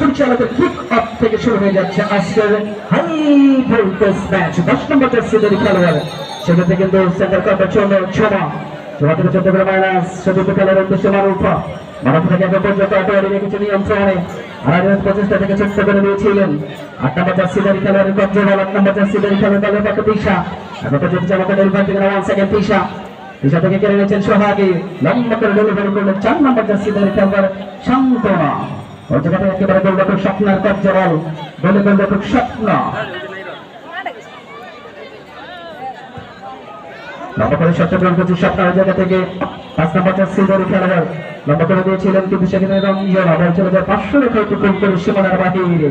পরিচালকের kick off থেকে শুরু হয়ে যাচ্ছে আজকের হাই ভোল্টেজ ম্যাচ। দশ নম্বর জার্সিদের খেলোয়াড়। সেক্ষেত্রে কিন্তু সেন্টার কাপে চলে ছমা ছমা থেকে চোদ্দ করে মাইনাস চতুর্থ খেলার উদ্দেশ্যে মারুফা। মারুফ থেকে এখন পর্যন্ত আটোয়ারি রেখেছে নিয়ন্ত্রণে। আড়াই প্রচেষ্টা থেকে ছোট্ট করে দিয়েছিলেন আট নম্বর জার্সিদের খেলোয়াড়ের কবজেবল আট নম্বর জার্সিদের খেলোয়াড় দলের পক্ষে দিশা এখন পর্যন্ত জামাকে ডেলিভার থেকে ওয়ান সেকেন্ড দিশা দিশা থেকে কেড়ে নিয়েছেন সোহাগী। লম্বা করে ডেলিভারি করলেন চার নম্বর জার্সিদের জায়গাটা একেবারে স্বপ্নার পাঁচ নম্বরটা সিলভারি খেলোয়াড়। দিয়েছিলেন কিন্তু সেখানে আবার পাঁচশো করে সীমানার বাহিরে।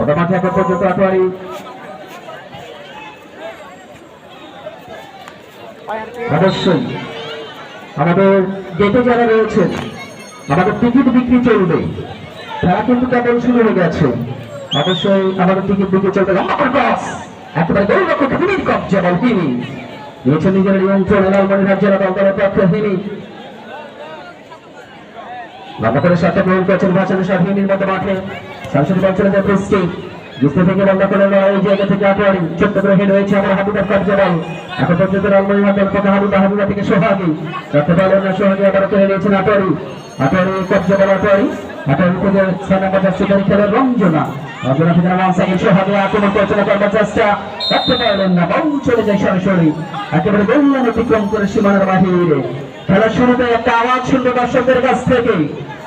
ওটা মাঠে এখন পর্যন্ত আটোয়ারি অবশ্যই। আমাদের গেটে যারা রয়েছেন আমাদের টিকিট বিক্রি চলবে। তারা কিন্তু কেবল শুরু হয়ে গেছে। অবশ্যই আমাদের টিকিট বিক্রি চলবে। একেবারে গোল রক্ষক হিমির কবজা বল হিমি। নিয়েছেন নিজের নিয়ন্ত্রণে লালমণি রাজ্যের দল দলের পক্ষে হিমি। লম্বা করে সাথে গ্রহণ করেছেন ভাষণ হিমির মতো মাঠে। সরাসরি বল চলে যায় বৃষ্টি বৃষ্টি থেকে লম্বা করে লড়াই এই জায়গা থেকে আটোয়ারি ছোট্ট করে হেড হয়েছে আমার কবজা বল এখন পর্যন্ত লালমণি রাজ্যের পক্ষে হাবিবা হাবিবা থেকে সোহাগী। রাখতে পারলেন না, সোহাগী আবার কেড়ে নিয়েছেন আটোয়ারি কবজা বল আটোয়ারি আটোয়ারি থেকে ছয় নম্বর জার্সিকারী খেলেন রঞ্জনা। রঞ্জনা থেকে ওয়ান সেকেন্ড সোহাগী আক্রমণ করছেন করবার চেষ্টা। রাখতে পারলেন না, বল চলে যায় সরাসরি। একেবারে গোল্লান অতিক্রম করে সীমানার বাহিরে। খেলার শুরুতে একটা আওয়াজ শুনবে দর্শকদের কাছ থেকে।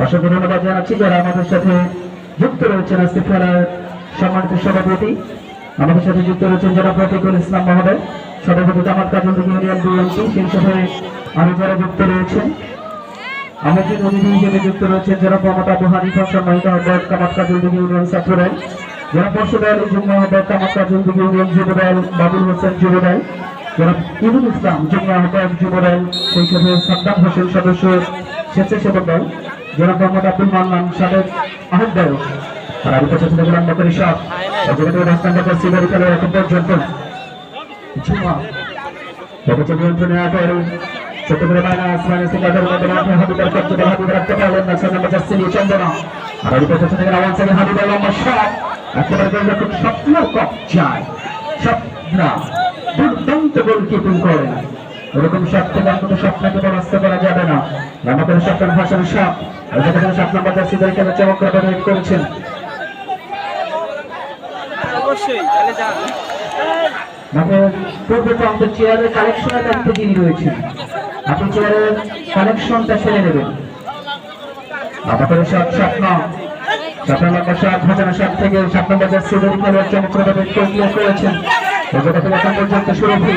অসংখ্য ধন্যবাদ জানাচ্ছি যারা আমাদের সাথে যুক্ত রয়েছেন আজকে খেলার সম্মানিত সভাপতি। আমাদের সাথে যুক্ত রয়েছেন যারা প্রতিকুল ইসলাম মহোদয়, সভাপতি জামাত কাজল ইউনিয়ন বিএনপি, সেই সাথে আমি যারা যুক্ত রয়েছেন। আমাদের অতিথি হিসেবে যুক্ত রয়েছেন যারা মমতা বুহারি সম্মানিত আহ্বায়ক কামাত কাজল ইউনিয়ন ছাত্রদল। যারা পরশুদল যুগ্ম আহ্বায়ক কামাত কাজল ইউনিয়ন যুবদল, বাবুল হোসেন যুবদল। যারা ইবুল ইসলাম যুগ্ম আহ্বায়ক যুবদল, সেই সাথে সাদ্দাম হোসেন সদস্য স্বেচ্ছাসেবক দল। যারা মোহাম্মদ আব্দুল মান্নান সাবেক আহ্বায়ক আর আমি পছন্দ করলাম বকরি সব যেখানে রাস্তান ডাক্তার সিগারি খেলে এখন পর্যন্ত। ঝুমা। দেখেছে নিয়ন্ত্রণে আঠারো ছোট করে মাইনাস মাইনাস এগারোর মধ্যে মাঠে হাবিবার করতে হাবিব রাখতে পারলেন দুর্দান্ত গোল কিপিং করে। এরকম শট থেকে অন্তত স্বপ্নকে পরাস্ত করা যাবে না। করে স্বপ্নের ভাষার সাপ যেখানে সাত নম্বর যাচ্ছে খেলা চমৎকার হেড করেছেন। পূর্ব প্রান্তের চেয়ারের কালেকশনের দায়িত্বে যিনি রয়েছেন আপনি চেয়ারের কালেকশনটা সেরে নেবেন। আমাদের সব স্বপ্ন স্বপ্ন নম্বর সাত হাজার সাত থেকে করেছেন এখন পর্যন্ত সুরভি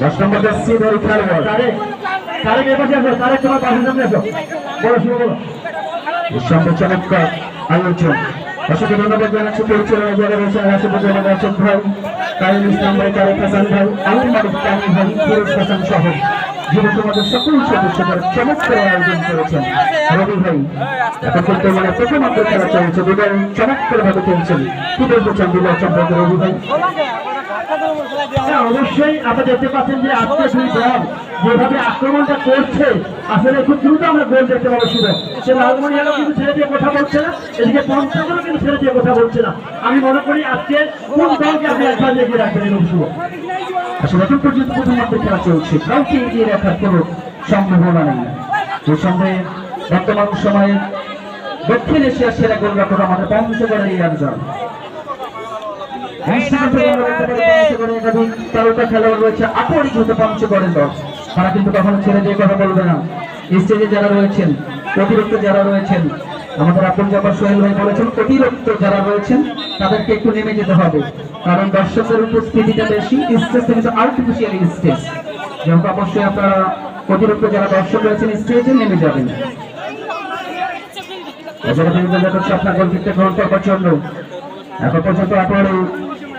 দশ নম্বর যার সিদের খেলোয়াড় তারে তারে কে পাশে আসো তারে তোমার পাশে সামনে আসো। বলো শুরু বলো। নিঃসন্দেহে চমৎকার আয়োজন অসংখ্য ধন্যবাদ জানাচ্ছি পরিচালনা যারা রয়েছেন রাষ্ট্রপতি রাশেদ ভাই। কারিম ইসলাম ভাই তারেক হাসান ভাই আলম মালিক কানি ভাই ফিরোজ হাসান সহ যুব সমাজের সকল সদস্যদের চমৎকার আয়োজন করেছেন। রবি ভাই এখন মানে প্রথমাত্র খেলা চলছে দুজন চমৎকার ভাবে খেলছেন। কি বলতে চান দুবার সম্পর্কে রবি ভাই। হ্যাঁ অবশ্যই দেখতে পাচ্ছেন যে আজকে দুই দল যেভাবে আক্রমণটা করছে আসলে খুব দ্রুত আমরা গোল দেখতে পাবো শুধু। সে লালমনিয়ারও কিন্তু ছেড়ে দিয়ে কথা বলছে না এদিকে কিন্তু ছেড়ে দিয়ে কথা বলছে না। আমি মনে করি আজকে কোন দলকে আপনি একবার এগিয়ে রাখবেন এরকম শুভ? আসলে এখন পর্যন্ত প্রথমাত্র খেলা চলছে। কাউকে এগিয়ে রাখার কোনো সম্ভাবনা নেই। নিঃসন্দেহে বর্তমান সময়ে দক্ষিণ এশিয়ার সেরা গোলরক্ষক আমাদের পঞ্চগড়ের এই একজন তারকা খেলোয়াড় রয়েছে অপরিচিত পঞ্চগড়ের দল তারা কিন্তু কখনো ছেড়ে দিয়ে কথা বলবে না স্টেজে যারা রয়েছেন অতিরিক্ত যারা রয়েছেন আমাদের আপন জাফর সোহেল ভাই বলেছেন অতিরিক্ত যারা রয়েছেন তাদেরকে একটু নেমে যেতে হবে কারণ দর্শকের উপস্থিতিটা বেশি স্টেজ থেকে আর্টিফিশিয়াল স্টেজ যেহেতু অবশ্যই আপনারা অতিরিক্ত যারা দর্শক রয়েছেন স্টেজে নেমে যাবেন আপনার গোলকিটটা গ্রহণ জন্য এখন পর্যন্ত আপনার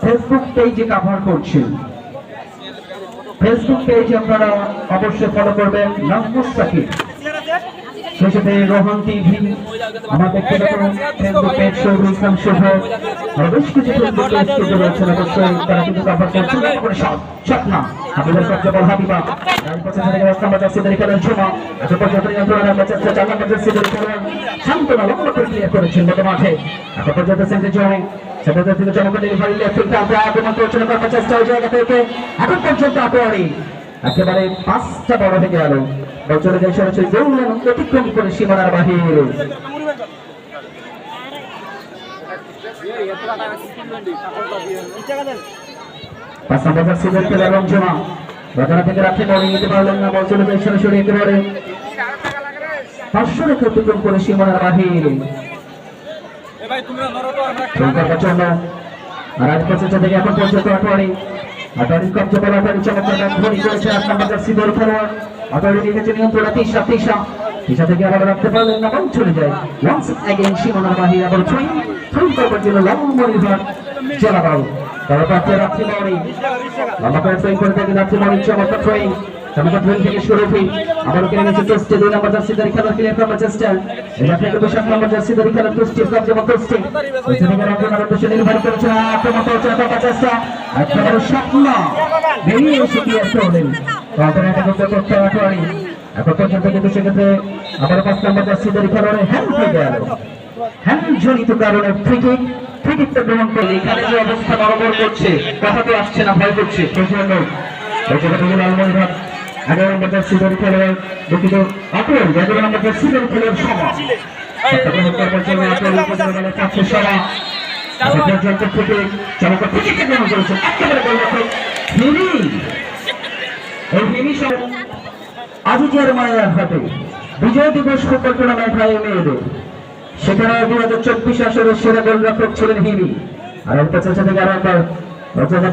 ফেসবুক পেজে কাভার করছেন ফেসবুক পেজ আপনারা অবশ্যই ফলো করবেন। নাজমুস সাকিব সেই সাথে রোহন টিভি। আমার ব্যক্তিগত ফেসবুক পেজ সৌর ইসলাম বেশ কিছু ফেসবুক পেজ কিন্তু রয়েছেন অবশ্যই। তারা কিন্তু কাভার করছেন। করে শট না। কাছে বল হাবিবা। লক্ষ্য করে করেছেন মাঠে। এখন পর্যন্ত সেন্টার জয় সেটাতে চমৎকার ডেলিভারি লেফট আমরা আক্রমণ করছেন করার চেষ্টা থেকে। এখন পর্যন্ত একেবারে পাঁচটা বড় হয়ে গেল গৌরন অতিক্রম করে সীমানার বাহিরে। পাঁচ নিতে পারলেন না সরাসরি পাঁচশো রেখে অতিক্রম করে সীমানার বাহিরে। আর থেকে এখন পর্যন্ত আটোয়ারি আটোয়ারি কবজা বলা আটোয়ারি চমৎকার ধরি করেছে আট নম্বর জার্সি দল খেলোয়াড়। রেখেছে নিয়ন্ত্রণ তিসা তিসা তিসা থেকে আবার রাখতে পারলেন না চলে যায়। ওয়ান্স অ্যাগেন সীমানার বাহিরে আবার থ্রি থ্রি করবার জন্য লম্বরি ভাট জলাবাবু তারপর রাত্রি মরি। লম্বা করে ট্রেন করে থাকে রাত্রি মরি, চমৎকার ট্রেন চমৎকার ট্রেন থেকে শুরু হই আবার ওকে নিচে টেস্টে দুই নম্বর জার্সি ধরে খেলার ক্লিয়ার করার চেষ্টা। এটা থেকে সাত নম্বর জার্সি ধরে খেলার টেস্টে সব যেমন টেস্টে ওইখানে থেকে রাখুন আর দেশে নির্ভর করেছে, আক্রমণ করেছে করার চেষ্টা। একেবারে এখন নম্বর গেল। কারণে ফ্রিকিক ফ্রিকিকটা গ্রহণ করলে এখানে যে অবস্থা বরাবর করছে কথা তো আসছে না, ভয় করছে। সেই জন্য লালমনিরহাট এগারো নম্বর জার্সি খেলোয়াড় দুঃখিত এগারো নম্বর জার্সি খেলোয়াড় সভা। মায়ের হাতে বিজয় দিবস ফুটবল টুর্নামেন্ট হয় মেয়েদের। সেখানে দুই হাজার চব্বিশ আসরের সেরা গোলরক্ষক ছিলেন হিমি। আর এর পেছনে থেকে আরও একবার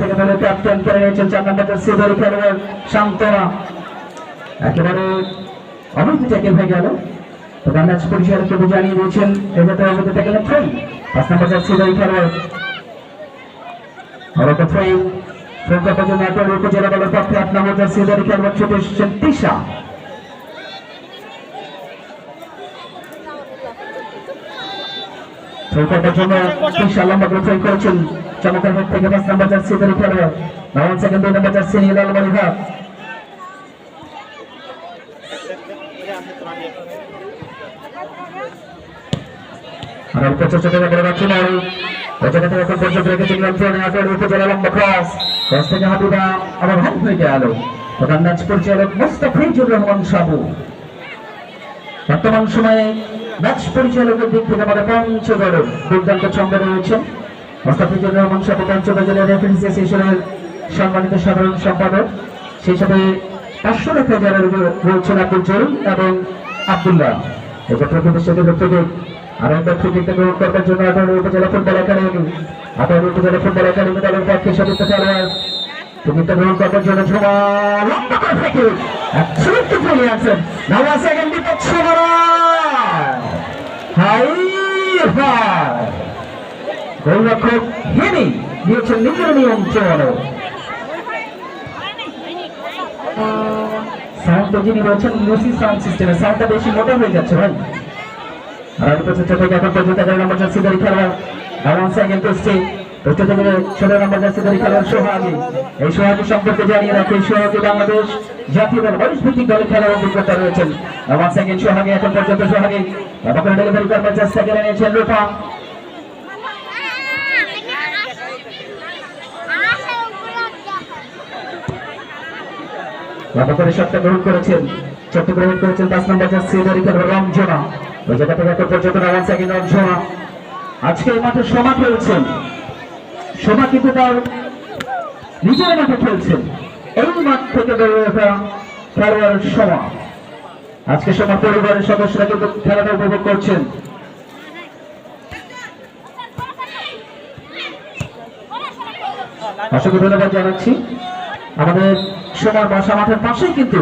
থেকে ক্যাপ্টেন করে নিয়েছেন চার নম্বর সিদারি খেলোয়াড় শান্তনা। একেবারে অনেক ট্যাকেল হয়ে গেল। তো ম্যাচ পরিচালককে জানিয়ে দিয়েছেন এজাতে অবধি ট্যাকেল থ্রোয়িং পাঁচ নম্বর নম্বর সিদারি খেলোয়াড় গ্রুপিং করেছেন। চমৎকার হেড থেকে পাঁচ নম্বর জার্সি ধরে খেলোয়াড় সেকেন্ড দুই নম্বর জার্সি নিয়ে লালবাড়ি সাবু। বর্তমান সময়ে ম্যাচ পরিচালকের দিক থেকে আমাদের পঞ্চগড় দুর্দান্ত ছন্দে রয়েছেন মোস্তাফিজুর রহমান সাহেব পঞ্চগড় অ্যাসোসিয়েশনের সম্মানিত সাধারণ সম্পাদক। সেই সাথে পাঁচশো রেখে যারা রয়েছেন আব্দুল জলিল এবং আব্দুল্লাহ। এটা প্রকৃতির একবার ক্রিকেটটা গ্রহণ করবার জন্য আঠারো উপজেলা ফুটবল একাডেমি। আঠারো উপজেলা ফুটবল একাডেমি দলের পক্ষে সদস্য খেলোয়াড় ক্রিকেটটা গ্রহণ করবার জন্য চলে গোলরক্ষক হেনি দিয়েছেন নিজের নিয়ন্ত্রণ সাউন্ডটা যিনি বলছেন লুসি সাউন্ড সিস্টেমে। সাউন্ডটা বেশি মোটা হয়ে যাচ্ছে, ভাই। আর আমি প্রচেষ্টা এখন পর্যন্ত এগারো নম্বর জার্সি ধরে খেলোয়াড় ডাউন সেকেন্ড টেস্টে টেস্টে থেকে ষোলো নম্বর জার্সি ধরে খেলোয়াড় সোহাগী। এই সোহাগী সম্পর্কে জানিয়ে রাখি, সোহাগী বাংলাদেশ জাতীয় দল বয়স ভিত্তিক দলে খেলার অভিজ্ঞতা রয়েছেন। ডাউন সেকেন্ড সোহাগী, এখন পর্যন্ত সোহাগী ব্যাপক ডেলিভারি করবার চেষ্টা করে নিয়েছেন রূপা। ব্যাপক করে শটটা গ্রহণ করেছেন। শটটি করেছেন পাঁচ নম্বর জার্সি রঞ্জনা। জায়গা থেকে এখন পর্যন্ত ডাউন সেকেন্ড রঞ্জনা। আজকে এই মাঠে সোমা খেলছেন। সোমা কিন্তু তার নিজের মাঠে খেলছেন। এই মাঠ থেকে বেরিয়ে ওঠা সোমা। আজকে সোমা পরিবারের সদস্যরা কিন্তু খেলাটা উপভোগ করছেন। অসংখ্য ধন্যবাদ জানাচ্ছি। আমাদের সোমার বাসা মাঠের পাশেই কিন্তু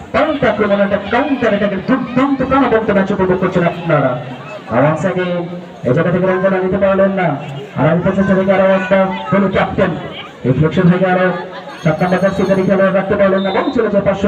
পাল্টা আক্রমণ একটা কাউন্টার এটাকে দুর্দান্ত প্রাণবন্ত ম্যাচ উপভোগ করছেন আপনারা। আওয়াজ আগে এই জায়গা থেকে রঞ্জনা নিতে পারলেন না। আর আমি প্রচেষ্টা থেকে আরও একটা হলো ক্যাপ্টেন রিফ্লেকশন থেকে আরও সাত নাম্বার সিজারি খেলোয়াড় রাখতে পারলেন না। বল চলে পাঁচশো